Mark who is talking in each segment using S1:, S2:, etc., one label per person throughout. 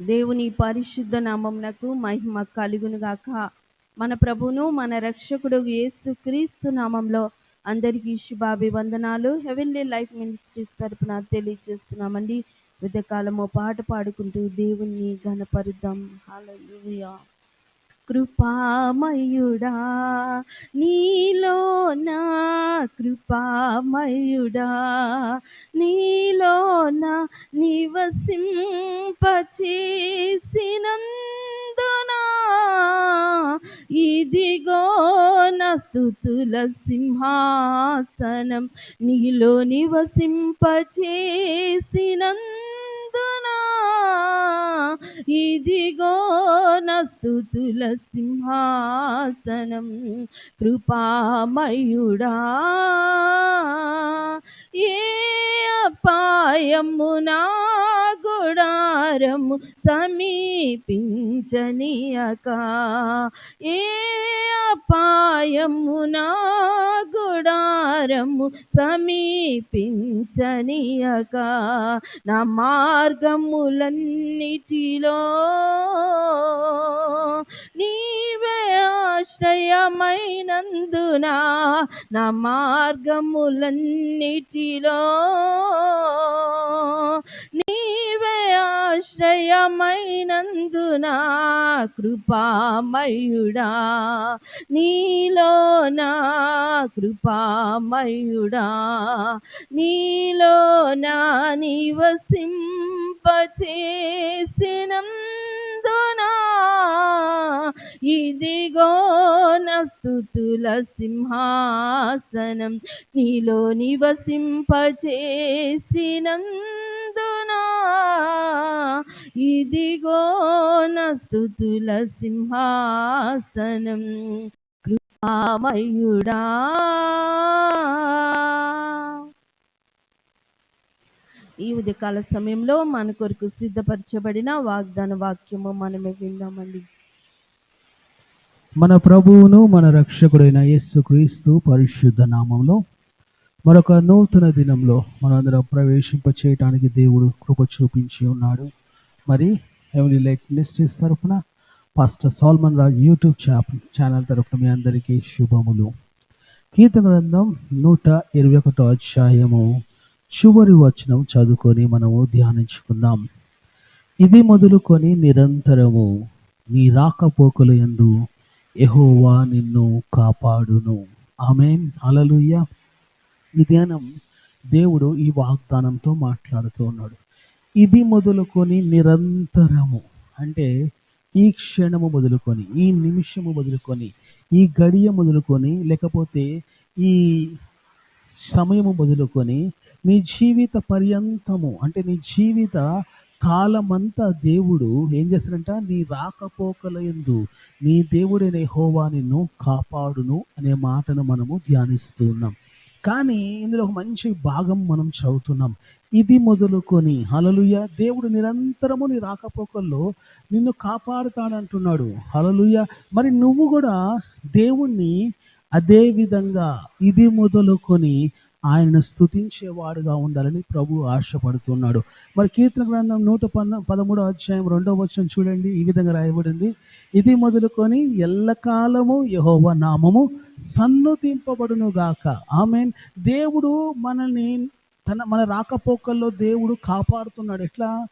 S1: దేవుని పరిశుద్ధ నామమునకు మహిమ కలుగును గాక. మన ప్రభును మన రక్షకుడు యేసు క్రీస్తు నామంలో అందరికీ శుభాభివందనాలు. హెవెన్లీ లైఫ్ మినిస్ట్రీస్ తరపున తెలియజేస్తున్నామండి. కాలము పాట పాడుకుంటూ దేవుణ్ణి ఘనపరుద్దాం. హాలూయా కృపామయుడా. నీలో నా కృపామయుడా. నీలో నా నివసింపచేసినందునా. ఇదిగో నా సింహాసనం. నీలో నివసింపచేసినందు ఇదిగో నస్తుతుల సింహాసనం కృపామయుడా. ఏ అపాయమునా గుడా గుడారము సమీపించనియక ఏ అపాయము నా గుడారము సమీపించనియక నా మార్గములన్నిటిలో నీవే ఆశ్రయమైనందున నా మార్గములన్నిటిలో నీవే ఆశ్రయమైనందున కృపామయుడా నీలో నా కృపామయుడా నీలో నా ఇదిగో నా స్తుతుల సింహాసనం నీలో నివసింపచేసినందునా. ఇదిగో నస్తుతుల సింహాసనం కృపామయుడా. ఈ ఉదయకాల సమయంలో మన కొరకు సిద్ధపరచబడిన వాగ్దాన వాక్యము మనమే విందామండి
S2: మన ప్రభువును మన రక్షకుడైన యేసుక్రీస్తు పరిశుద్ధ నామంలో మరొక నూతన దినంలో మనందరం ప్రవేశింప చేయటానికి దేవుడు కృప చూపించి ఉన్నాడు. మరి ఎవరి లైక్ మినిస్ట్రీస్ తరఫున pastor Solomon Raj YouTube channel తరఫున మీ అందరికీ శుభములు. కీర్తన గ్రంథం నూట ఇరవై ఒకటో అధ్యాయము. చివరి వచనం చదువుకొని మనము ధ్యానించుకుందాం. ఇది మొదలుకొని నిరంతరము నీ రాకపోకలు ఎందు ఎహోవా నిన్ను కాపాడును. ఆమెన్. అలలుయ్య ఈ ధ్యానం దేవుడు ఈ వాగ్దానంతో మాట్లాడుతూ ఉన్నాడు. ఇది మొదలుకొని నిరంతరము అంటే ఈ క్షణము మొదలుకొని ఈ నిమిషము మొదలుకొని ఈ గడియ మొదలుకొని లేకపోతే ఈ సమయము మొదలుకొని నీ జీవిత పర్యంతము అంటే నీ జీవిత కాలమంతా దేవుడు ఏం చేస్తాడంట? నీ రాకపోకల ఎందు నీ దేవుడైన హోవా నిన్ను కాపాడును అనే మాటను మనము ధ్యానిస్తూ ఉన్నాం. కానీ ఇందులో ఒక మంచి భాగం మనం చదువుతున్నాం. ఇది మొదలుకొని హలలుయ దేవుడు నిరంతరము నీ రాకపోకల్లో నిన్ను కాపాడుతాడంటున్నాడు. హలలుయ మరి నువ్వు కూడా దేవుణ్ణి అదే విధంగా ఇది మొదలుకొని ఆయనను స్తుతించేవాడుగా ఉండాలని ప్రభు ఆశపడుతున్నాడు. మరి కీర్తన గ్రంథం నూట పన్న పదమూడో అధ్యాయం రెండో వచనం చూడండి. ఈ విధంగా రాయబడింది. ఇది మొదలుకొని ఎల్లకాలము యహోవ నామము సన్నుతింపబడును గాక. ఆమెన్. దేవుడు మనల్ని తన మన రాకపోకల్లో దేవుడు కాపాడుతున్నాడు. ఎట్లా?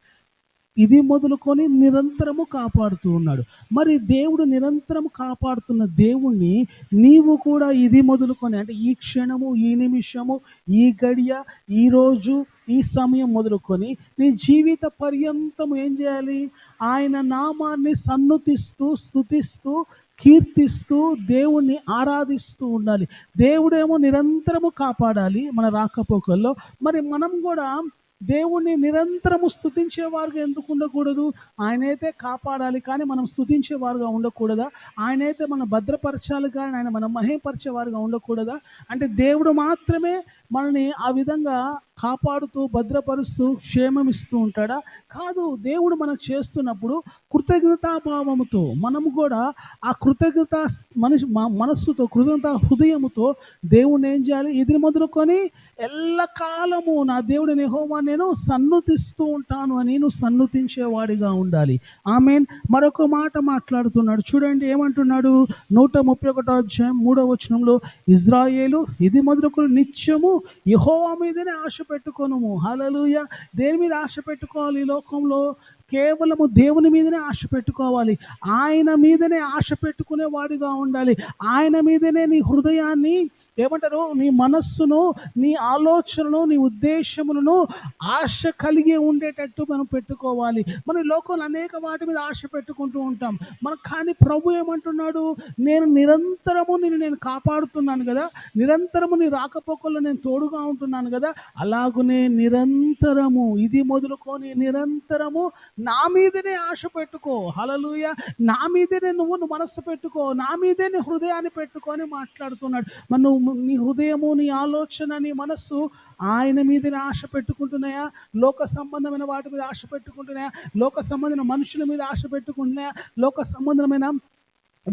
S2: ఇది మొదలుకొని నిరంతరము కాపాడుతూ ఉన్నాడు. మరి దేవుడు నిరంతరం కాపాడుతున్న దేవుణ్ణి నీవు కూడా ఇది మొదలుకొని అంటే ఈ క్షణము ఈ నిమిషము ఈ గడియ ఈ రోజు ఈ సమయం మొదలుకొని నీ జీవిత పర్యంతం ఏం చేయాలి? ఆయన నామాన్ని సన్నుతిస్తూ స్థుతిస్తూ కీర్తిస్తూ దేవుణ్ణి ఆరాధిస్తూ ఉండాలి. దేవుడేమో నిరంతరము కాపాడాలి మన రాకపోకల్లో. మరి మనం కూడా దేవుణ్ణి నిరంతరము స్థుతించేవారుగా ఎందుకు ఉండకూడదు? ఆయనైతే కాపాడాలి కానీ మనం స్థుతించేవారుగా ఉండకూడదా? ఆయనైతే మనం భద్రపరచాలి కానీ ఆయన మనం మహేపరిచేవారుగా ఉండకూడదా? అంటే దేవుడు మాత్రమే మనని ఆ విధంగా కాపాడుతూ భద్రపరుస్తూ క్షేమమిస్తూ ఉంటాడా? కాదు దేవుడు మనం చేస్తున్నప్పుడు కృతజ్ఞతాభావముతో మనము కూడా ఆ కృతజ్ఞత మనిషి మనస్సుతో కృతజ్ఞత హృదయముతో దేవుణ్ణి ఏం చేయాలి? ఇది మొదలుకొని ఎల్లకాలము నా దేవుడు యెహోవా నేను సన్నుతిస్తూ ఉంటాను అని నువ్వు సన్నుతించేవాడిగా ఉండాలి. ఆమెన్. మరొక మాట మాట్లాడుతున్నాడు. చూడండి ఏమంటున్నాడు? నూట ముప్పై ఒకటో అధ్యాయం మూడో వచనంలో ఇజ్రాయేలు ఇది మొదలుకొని నిత్యము యహోవా మీదనే ఆశ పెట్టుకోను హలలుయ దేని మీద ఆశ పెట్టుకోవాలి ఈ లోకంలో? కేవలము దేవుని మీదనే ఆశ పెట్టుకోవాలి. ఆయన మీదనే ఆశ పెట్టుకునే వాడిగా ఉండాలి. ఆయన మీదనే నీ హృదయాన్ని ఏమంటారు? నీ మనస్సును నీ ఆలోచనను నీ ఉద్దేశములను ఆశ కలిగి ఉండేటట్టు మనం పెట్టుకోవాలి. మన లోకంలో అనేక వాటి మీద ఆశ పెట్టుకుంటూ ఉంటాం. మనం కానీ ప్రభు ఏమంటున్నాడు? నేను నిరంతరము నేను నేను కాపాడుతున్నాను కదా. నిరంతరము నీ రాకపోకల్లో నేను తోడుగా ఉంటున్నాను కదా. అలాగనే నిరంతరము ఇది మొదలుకొని నిరంతరము నా మీదనే ఆశ పెట్టుకో. హలలుయ నా మీదనే నువ్వు నువ్వు మనస్సు పెట్టుకో. నా మీదే నీ హృదయాన్ని పెట్టుకొని మాట్లాడుతున్నాడు. మనం నువ్వు నీ హృదయము నీ ఆలోచన నీ మనస్సు ఆయన మీదనే ఆశ పెట్టుకుంటున్నాయా? లోక సంబంధమైన వాటి మీద ఆశ పెట్టుకుంటున్నాయా? లోక సంబంధమైన మనుషుల మీద ఆశ పెట్టుకుంటున్నాయా? లోక సంబంధమైన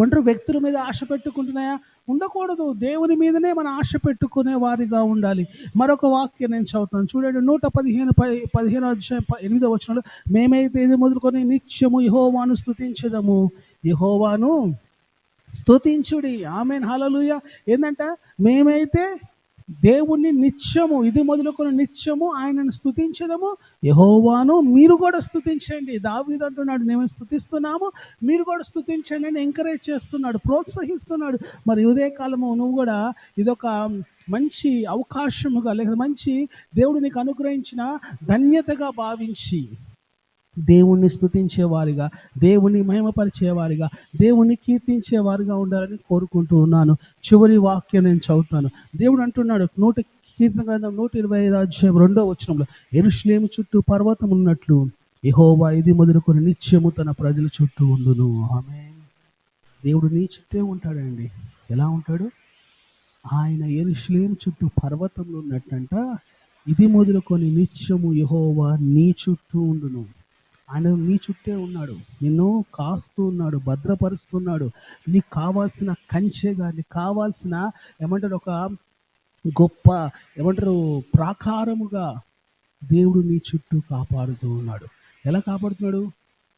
S2: ఒంటరి వ్యక్తుల మీద ఆశ పెట్టుకుంటున్నాయా? ఉండకూడదు. దేవుని మీదనే మన ఆశ పెట్టుకునే వారిగా ఉండాలి. మరొక వాక్యం నేను చదువుతాను. చూడండి నూట పదిహేను పై పదిహేను అధ్యాయం ఎనిమిదో వచ్చినప్పుడు మేమైతే ఇది మొదలుకొని నిత్యము యహోవాను స్థుతించదము యహోవాను స్తుతించుడి. ఆమెన్. హలలుయ ఏంటంట మేమైతే దేవుణ్ణి నిత్యము ఇది మొదలుకొని నిత్యము ఆయనను స్థుతించదము యహోవాను మీరు కూడా స్థుతించండి దావీదు అంటున్నాడు మేము స్థుతిస్తున్నాము మీరు కూడా స్థుతించండి అని ఎంకరేజ్ చేస్తున్నాడు ప్రోత్సహిస్తున్నాడు. మరి ఉదయకాలము నువ్వు కూడా ఇదొక మంచి అవకాశముగా లేక మంచి దేవుడు నీకు అనుగ్రహించిన ధన్యతగా భావించి దేవుణ్ణి స్థుతించేవారిగా దేవుణ్ణి మహిమపరిచేవారిగా దేవుణ్ణి కీర్తించేవారిగా ఉండాలని కోరుకుంటూ ఉన్నాను. చివరి వాక్యం నేను చదువుతాను. దేవుడు అంటున్నాడు నూట కీర్తన గ్రంథం నూట ఇరవై ఐదు అధ్యాయం రెండో వచనంలో ఎరుషులేము చుట్టూ పర్వతం ఉన్నట్లు యెహోవా ఇది మొదలుకొని నిత్యము తన ప్రజల చుట్టూ ఉండును. ఆమె దేవుడు నీ చుట్టే ఉంటాడండి. ఎలా ఉంటాడు? ఆయన ఎరుషులేం చుట్టూ పర్వతంలో ఉన్నట్టంట ఇది మొదలుకొని నిత్యము యహోవా నీ చుట్టూ ఉండును. ఆయన నీ చుట్టే ఉన్నాడు నిన్ను కాస్తూ ఉన్నాడు భద్రపరుస్తున్నాడు. నీకు కావాల్సిన కంచెగా నీకు కావాల్సిన ఏమంటారు ఒక గొప్ప ఏమంటారు ప్రాకారముగా దేవుడు నీ చుట్టూ కాపాడుతూ ఉన్నాడు. ఎలా కాపాడుతున్నాడు?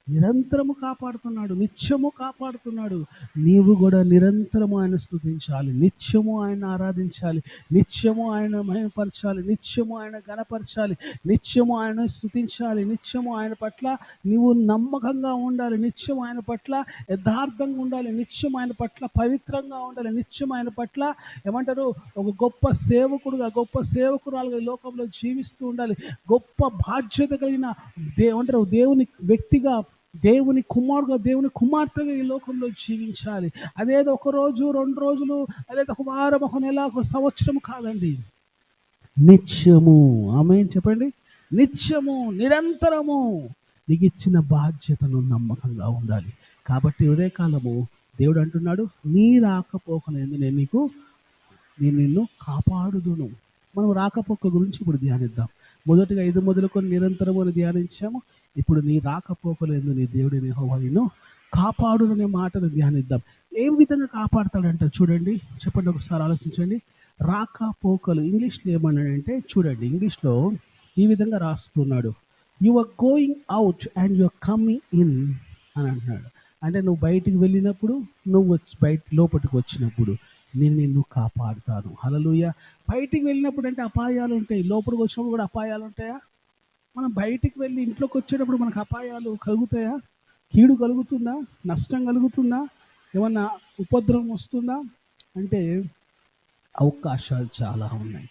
S2: నిరంతరము కాపాడుతున్నాడు నిత్యము కాపాడుతున్నాడు. నీవు కూడా నిరంతరము ఆయన స్థుతించాలి. నిత్యము ఆయన ఆరాధించాలి. నిత్యము ఆయన మహిమపరచాలి. నిత్యము ఆయన గణపరచాలి నిత్యము ఆయన స్తుతించాలి నిత్యము ఆయన పట్ల నీవు నమ్మకంగా ఉండాలి. నిత్యం ఆయన పట్ల యథార్థంగా ఉండాలి. నిత్యం ఆయన పట్ల పవిత్రంగా ఉండాలి. నిత్యం ఆయన పట్ల ఏమంటారు? ఒక గొప్ప సేవకుడుగా గొప్ప సేవకురాలుగా లోకంలో జీవిస్తూ ఉండాలి. గొప్ప బాధ్యత కలిగిన దే ఏమంటారు? దేవుని వ్యక్తిగా దేవుని కుమారుడుగా దేవుని కుమార్తెగా ఈ లోకంలో జీవించాలి. అదేదో ఒక రోజు రెండు రోజులు అదేదో ఒక వారం ఒక నెల ఒక సంవత్సరం కాదండి. నిత్యము. ఆమె చెప్పండి. నిత్యము నిరంతరము నీకు ఇచ్చిన బాధ్యతను నమ్మకంగా ఉండాలి. కాబట్టి ఉదయకాలము దేవుడు అంటున్నాడు నీ రాకపోకనేది నేను నీకు నేను నిన్ను కాపాడుదును. మనం రాకపోక గురించి ఇప్పుడు ధ్యానిద్దాం. మొదటిగా ఇది మొదలుకొని నిరంతరము అని ధ్యానించాము. ఇప్పుడు నీ రాకపోకలేదు నీ దేవుడి యెహోవా నిన్ను కాపాడుననే మాటను ధ్యానిద్దాం. ఏ విధంగా కాపాడతాడంట చూడండి చెప్పండి ఒకసారి ఆలోచించండి. రాకపోకలు ఇంగ్లీష్లో ఏమన్నాడంటే చూడండి ఇంగ్లీష్లో ఈ విధంగా రాస్తున్నాడు. You are going out and you are coming in అని అంటున్నాడు. అంటే నువ్వు బయటికి వెళ్ళినప్పుడు నువ్వు వచ్చి బయట లోపలికి వచ్చినప్పుడు నేను నిన్ను కాపాడుతాను. హలలుయ బయటికి వెళ్ళినప్పుడు అంటే అపాయాలు ఉంటాయి. లోపలికి వచ్చినప్పుడు కూడా అపాయాలు ఉంటాయా? మనం బయటికి వెళ్ళి ఇంట్లోకి వచ్చేటప్పుడు మనకు అపాయాలు కలుగుతాయా? కీడు కలుగుతుందా? నష్టం కలుగుతుందా? ఏమన్నా ఉపద్రవం వస్తుందా? అంటే అవకాశాలు చాలా ఉన్నాయి.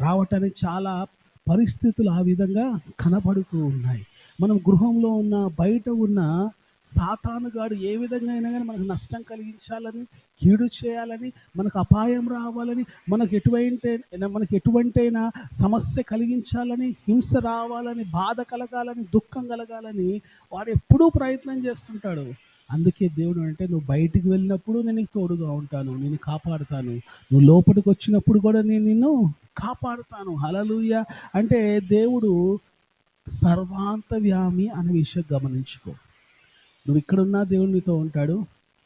S2: రావటానికి చాలా పరిస్థితులు ఆ విధంగా కనబడుతూ ఉన్నాయి. మనం గృహంలో ఉన్న బయట ఉన్న సాతానుగాడు ఏ విధంగా అయినా కానీ మనకు నష్టం కలిగించాలని కీడు చేయాలని మనకు అపాయం రావాలని మనకు ఎటువంటి మనకు ఎటువంటైనా సమస్య కలిగించాలని హింస రావాలని బాధ కలగాలని దుఃఖం కలగాలని వాడు ఎప్పుడూ ప్రయత్నం చేస్తుంటాడు. అందుకే దేవుడు అంటే నువ్వు బయటికి వెళ్ళినప్పుడు నేను తోడుగా ఉంటాను నేను కాపాడుతాను. నువ్వు లోపలికి వచ్చినప్పుడు కూడా నేను నిన్ను కాపాడుతాను. హలలుయ అంటే దేవుడు సర్వాంతర్యామి అనే విషయం గమనించుకో. నువ్వు ఇక్కడున్నా దేవుడు నీతో ఉంటాడు.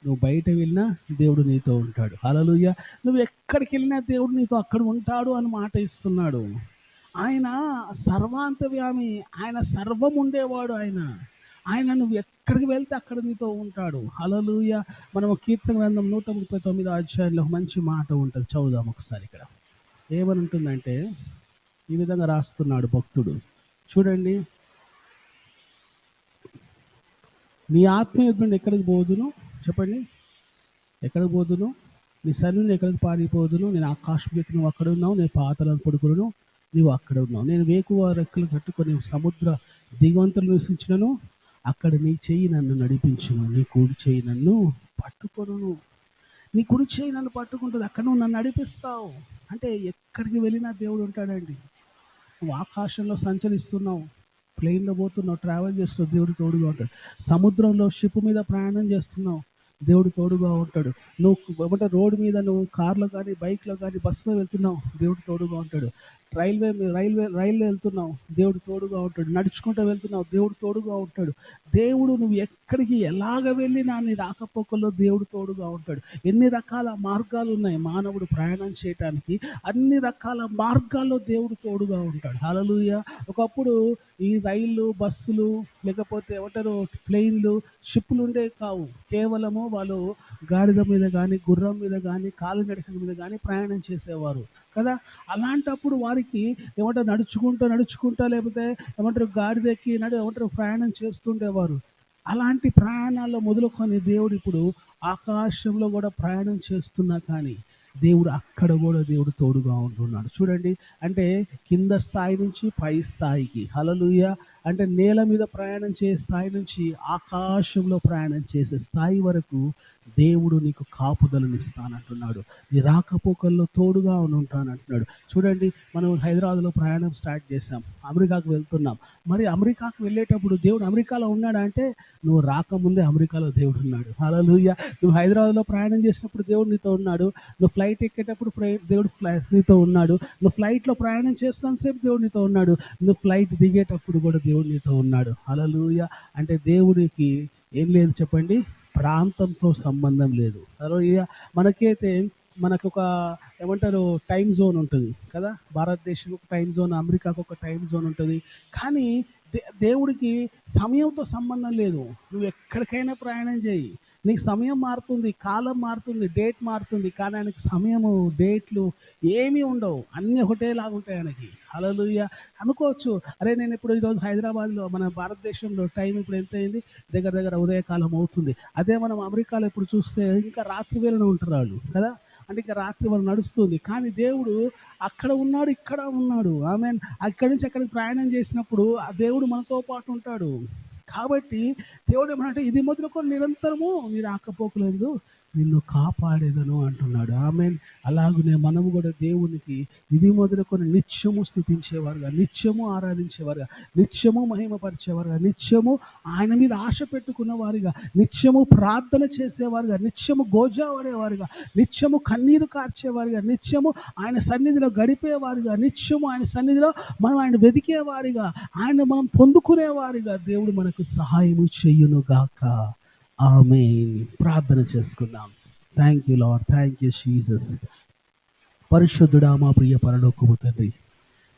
S2: నువ్వు బయట వెళ్ళినా దేవుడు నీతో ఉంటాడు. హలలుయ నువ్వు ఎక్కడికి వెళ్ళినా దేవుడు నీతో అక్కడ ఉంటాడు అని మాట ఇస్తున్నాడు. ఆయన సర్వాంతవ్యామి ఆయన సర్వం ఉండేవాడు ఆయన. ఆయన నువ్వు ఎక్కడికి వెళ్తే అక్కడ నీతో ఉంటాడు. హలలుయ మనం కీర్తన గ్రంథం నూట ముప్పై తొమ్మిది అధ్యాయంలో మంచి మాట ఉంటుంది. చదువుదాం ఒకసారి ఇక్కడ. ఏమని ఉంటుందంటే ఈ విధంగా రాస్తున్నాడు భక్తుడు. చూడండి నీ ఆత్మ యుద్ధం ఎక్కడికి పోదును? చెప్పండి. ఎక్కడికి పోదును? నీ సన్నుని ఎక్కడికి పారిపోదును? నేను ఆకాశం ఎక్కి నువ్వు అక్కడ ఉన్నావు నేను పాతలను పడుకును నువ్వు అక్కడ ఉన్నావు. నేను వేకువ రెక్కలు కట్టుకొని సముద్ర దిగవంతులు నివసించినను అక్కడ నీ చెయ్యి నన్ను నడిపించును నీ కుడి చెయ్యి నన్ను పట్టుకొను నీ కుడి చేయి నన్ను పట్టుకుంటుంది అక్కడ నువ్వు నన్ను నడిపిస్తావు. అంటే ఎక్కడికి వెళ్ళినా దేవుడు ఉంటాడండి. నువ్వు ఆకాశంలో సంచరిస్తున్నావు. ప్లేన్లో పోతున్నావు ట్రావెల్ చేస్తున్నావు దేవుడు తోడుగా ఉంటాడు. సముద్రంలో షిప్ మీద ప్రయాణం చేస్తున్నావు దేవుడు తోడుగా ఉంటాడు. నువ్వు ఏమంటే రోడ్డు మీద నువ్వు కార్లో కానీ బైక్లో కానీ బస్సులో వెళ్తున్నావు దేవుడు తోడుగా ఉంటాడు. రైల్వే రైల్వే రైల్లో వెళ్తున్నావు. దేవుడు తోడుగా ఉంటాడు. నడుచుకుంటూ వెళ్తున్నావు. దేవుడు తోడుగా ఉంటాడు. దేవుడు నువ్వు ఎక్కడికి ఎలాగ వెళ్ళినా నీ రాకపోకల్లో దేవుడు తోడుగా ఉంటాడు. ఎన్ని రకాల మార్గాలు ఉన్నాయి మానవుడు ప్రయాణం చేయటానికి? అన్ని రకాల మార్గాల్లో దేవుడు తోడుగా ఉంటాడు. హలలుయ ఒకప్పుడు ఈ రైళ్ళు బస్సులు లేకపోతే ఏమంటారు ప్లెయిన్లు షిప్లు ఉండే కావు. కేవలము వాళ్ళు గాడిద మీద కానీ గుర్రం మీద కానీ కాలినడకల మీద కానీ ప్రయాణం చేసేవారు. కదా? అలాంటప్పుడు వారికి ఏమంటారు నడుచుకుంటూ నడుచుకుంటా లేకపోతే ఏమంటారు గాడిదెక్కి నడు ఏమంటారు ప్రయాణం చేస్తుండేవారు. అలాంటి ప్రయాణాల్లో మొదలుకొని దేవుడు ఇప్పుడు ఆకాశంలో కూడా ప్రయాణం చేస్తున్నా కానీ దేవుడు అక్కడ కూడా దేవుడు తోడుగా ఉంటున్నాడు. చూడండి అంటే కింద స్థాయి నుంచి పై స్థాయికి. హలలుయ అంటే నేల మీద ప్రయాణం చేసే స్థాయి నుంచి ఆకాశంలో ప్రయాణం చేసే స్థాయి వరకు దేవుడు నీకు కాపుదలనిస్తానంటున్నాడు నీ రాకపోకల్లో తోడుగా ఉంటానంటున్నాడు చూడండి మనం హైదరాబాద్లో ప్రయాణం స్టార్ట్ చేసాం అమెరికాకు వెళ్తున్నాం. మరి అమెరికాకు వెళ్ళేటప్పుడు దేవుడు అమెరికాలో ఉన్నాడా అంటే నువ్వు రాకముందే అమెరికాలో దేవుడు ఉన్నాడు. అలా నువ్వు హైదరాబాద్లో ప్రయాణం చేసినప్పుడు దేవుడు నీతో ఉన్నాడు. నువ్వు ఫ్లైట్ ఎక్కేటప్పుడు దేవుడు నీతో ఉన్నాడు. నువ్వు ఫ్లైట్లో ప్రయాణం చేస్తున్నంతసేపు దేవుడు నీతో ఉన్నాడు. నువ్వు ఫ్లైట్ దిగేటప్పుడు కూడా దేవుడు నీతో ఉన్నాడు. అలలుయ అంటే దేవుడికి ఏం లేదు చెప్పండి? ప్రాంతంతో సంబంధం లేదు. హల్లెలూయా. మనకైతే మనకు ఒక ఏమంటారు టైం జోన్ ఉంటుంది కదా? భారతదేశం ఒక టైం జోన్ అమెరికాకు ఒక టైం జోన్ ఉంటుంది. కానీ దే దేవుడికి సమయంతో సంబంధం లేదు. నువ్వు ఎక్కడికైనా ప్రయాణం చేయి. నీకు సమయం మారుతుంది కాలం మారుతుంది డేట్ మారుతుంది కానీ ఆయనకి సమయము డేట్లు ఏమీ ఉండవు. అన్నీ ఒకటేలాగా ఉంటాయి ఆయనకి. హలలుయ అనుకోవచ్చు. అరే నేను ఇప్పుడు ఈరోజు హైదరాబాద్లో మన భారతదేశంలో టైం ఇప్పుడు ఎంత అయింది? దగ్గర దగ్గర ఉదయకాలం అవుతుంది. అదే మనం అమెరికాలో ఇప్పుడు చూస్తే ఇంకా రాత్రి వేళనే ఉంటారు వాళ్ళు కదా? అంటే ఇంకా రాత్రి వాళ్ళు నడుస్తుంది. కానీ దేవుడు అక్కడ ఉన్నాడు ఇక్కడ ఉన్నాడు. ఐ మీన్ అక్కడి నుంచి అక్కడికి ప్రయాణం చేసినప్పుడు ఆ దేవుడు మనతో పాటు ఉంటాడు. కాబట్టి దేవుడు ఏమనంటే ఇది మొదలుకొని నిరంతరము మీరు ఆకపోకలేదు. నిన్ను కాపాడేదను అంటున్నాడు. ఆమె అలాగనే మనము కూడా దేవునికి ఇది మొదలుకొని నిత్యము స్థుతించేవారుగా నిత్యము ఆరాధించేవారుగా నిత్యము మహిమపరిచేవారుగా నిత్యము ఆయన మీద ఆశ పెట్టుకున్న వారిగా నిత్యము ప్రార్థన చేసేవారుగా నిత్యము గోజావడేవారుగా నిత్యము కన్నీరు కార్చేవారుగా నిత్యము ఆయన సన్నిధిలో గడిపేవారుగా నిత్యము ఆయన సన్నిధిలో మనం ఆయన వెతికేవారిగా ఆయన మనం పొందుకునేవారిగా దేవుడు మనకు సహాయము చెయ్యునుగాక ఆమె ప్రార్థన చేసుకుందాం. Thank you lord thank you Jesus పరిశుద్ధుడా మా ప్రియ పరలోకము తండ్రి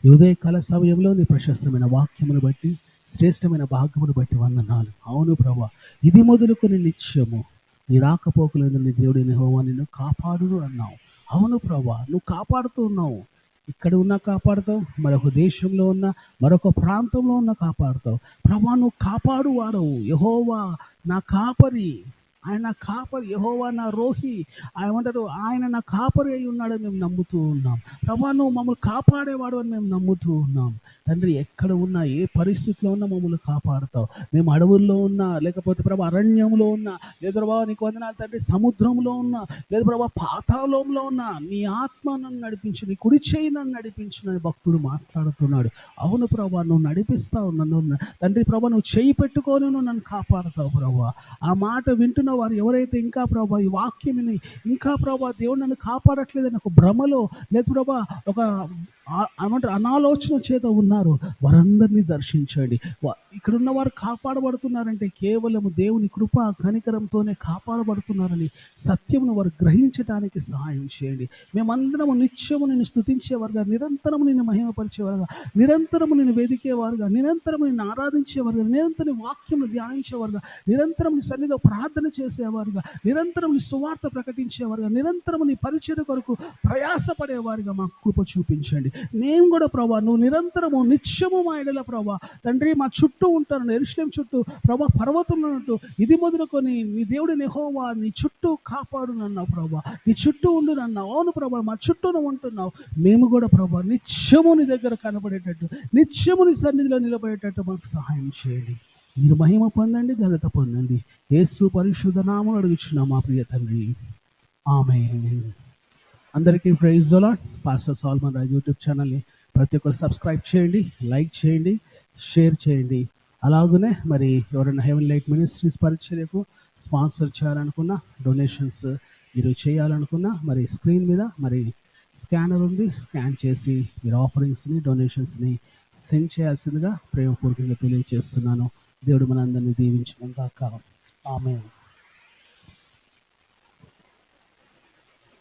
S2: ఉదయ కాల సమయంలో నీ ప్రశస్తమైన వాక్యమును బట్టి శ్రేష్టమైన భాగ్యమును బట్టి వందనాలు. అవును ప్రభా ఇది మొదలుకొని నిత్యము. నీ రాకపోకలేదు నీ దేవుడి నిహోవా నిన్ను కాపాడును అన్నావు. అవును ప్రభా నువ్వు కాపాడుతూ ఉన్నావు. ఇక్కడ ఉన్న కాపాడుతావు మరొక దేశంలో ఉన్న మరొక ప్రాంతంలో ఉన్న కాపాడుతావు. ప్రభా నువ్వు కాపాడు వాడవు యహోవా నా కాపరి ఆయన నా కాపరి యహోవా నా రోహి. ఆయన ఏమంటారు? ఆయన నా కాపరి అయి ఉన్నాడని మేము నమ్ముతూ ఉన్నాం. ప్రభా నువ్వు మమ్మల్ని కాపాడేవాడు అని మేము నమ్ముతూ ఉన్నాం. తండ్రి ఎక్కడ ఉన్నా ఏ పరిస్థితిలో ఉన్నా మమ్మల్ని కాపాడుతావు. మేము అడవుల్లో ఉన్నా లేకపోతే ప్రభా అరణ్యంలో ఉన్నా లేదు ప్రభా నీకు వందనాలు తండ్రి సముద్రంలో ఉన్నా లేదు ప్రభా పాతాళంలో ఉన్నా నీ ఆత్మ నన్ను నడిపించు నీ కుడి చేయి నన్ను నడిపించిన భక్తుడు మాట్లాడుతున్నాడు. అవును ప్రభా నువ్వు నడిపిస్తావు నన్ను. తండ్రి ప్రభా నువ్వు చేయి పెట్టుకొని నువ్వు నన్ను కాపాడుతావు ప్రభా. ఆ మాట వింటున్న వారు ఎవరైతే ఇంకా ప్రభా ఈ వాక్యం విని ఇంకా ప్రభా దేవుడు నన్ను కాపాడట్లేదని ఒక భ్రమలో లేదు ప్రభా ఒక అనాలోచన చేత ఉన్నారు. వారందరినీ దర్శించండి. వా- ఇక్కడ ఉన్న వారు కాపాడబడుతున్నారంటే కేవలం దేవుని కృప కనికరంతోనే కాపాడబడుతున్నారని సత్యమును వారు గ్రహించడానికి సహాయం చేయండి. మేమందరము నిత్యము నేను స్థుతించేవారుగా నిరంతరము నిన్ను మహిమపరిచేవారుగా నిరంతరము నేను వేదికేవారుగా నిరంతరము నిన్ను ఆరాధించేవారుగా నిరంతరం వాక్యము ధ్యానించేవారుగా నిరంతరం నీ సన్నిధిలో ప్రార్థన చేసేవారుగా నిరంతరం నీ సువార్త ప్రకటించేవారుగా నిరంతరం నీ పరిచయ కొరకు ప్రయాసపడేవారుగా మాకు కృప చూపించండి. నేను కూడా ప్రభా నువ్వు నిరంతరము నిత్యము మా ఎడల ప్రభా తండ్రి మా చుట్టూ ఉంటాను ఎరుశ్లేం చుట్టూ ప్రభా పర్వతంలో ఉంటూ ఇది మొదలుకొని నీ దేవుడు నెహోవా నీ చుట్టూ కాపాడునన్నావు ప్రభా. నీ చుట్టూ ఉండు నన్నావు. అవును ప్రభా మా చుట్టూను ఉంటున్నావు. మేము కూడా ప్రభా నిత్యము నీ దగ్గర కనబడేటట్టు నిత్యము నీ సన్నిధిలో నిలబడేటట్టు మాకు సహాయం చేయండి. మీరు మహిమ పొందండి ఘనత పొందండి. యేసు పరిశుద్ధ నామం అడుగుచున్నాం మా ప్రియ తండ్రి. ఆమె అందరికీ ప్రైజ్ దొలా పాస్టర్ సాల్మన్ రాజ్ యూట్యూబ్ ఛానల్ని ప్రతి ఒక్కరు సబ్స్క్రైబ్ చేయండి లైక్ చేయండి. షేర్ చేయండి. అలాగనే మరి ఎవరైనా హెవెన్ లైట్ మినిస్ట్రీస్ పరిచర్యకు స్పాన్సర్ చేయాలనుకున్నా డొనేషన్స్ మీరు చేయాలనుకున్నా మరి స్క్రీన్ మీద మరి స్కానర్ ఉంది. స్కాన్ చేసి మీరు ఆఫరింగ్స్ని డొనేషన్స్ని సెండ్ చేయాల్సిందిగా ప్రేమపూర్వకంగా తెలియజేస్తున్నాను. దేవుడు మనందరినీ దీవించిన కాక ఆమె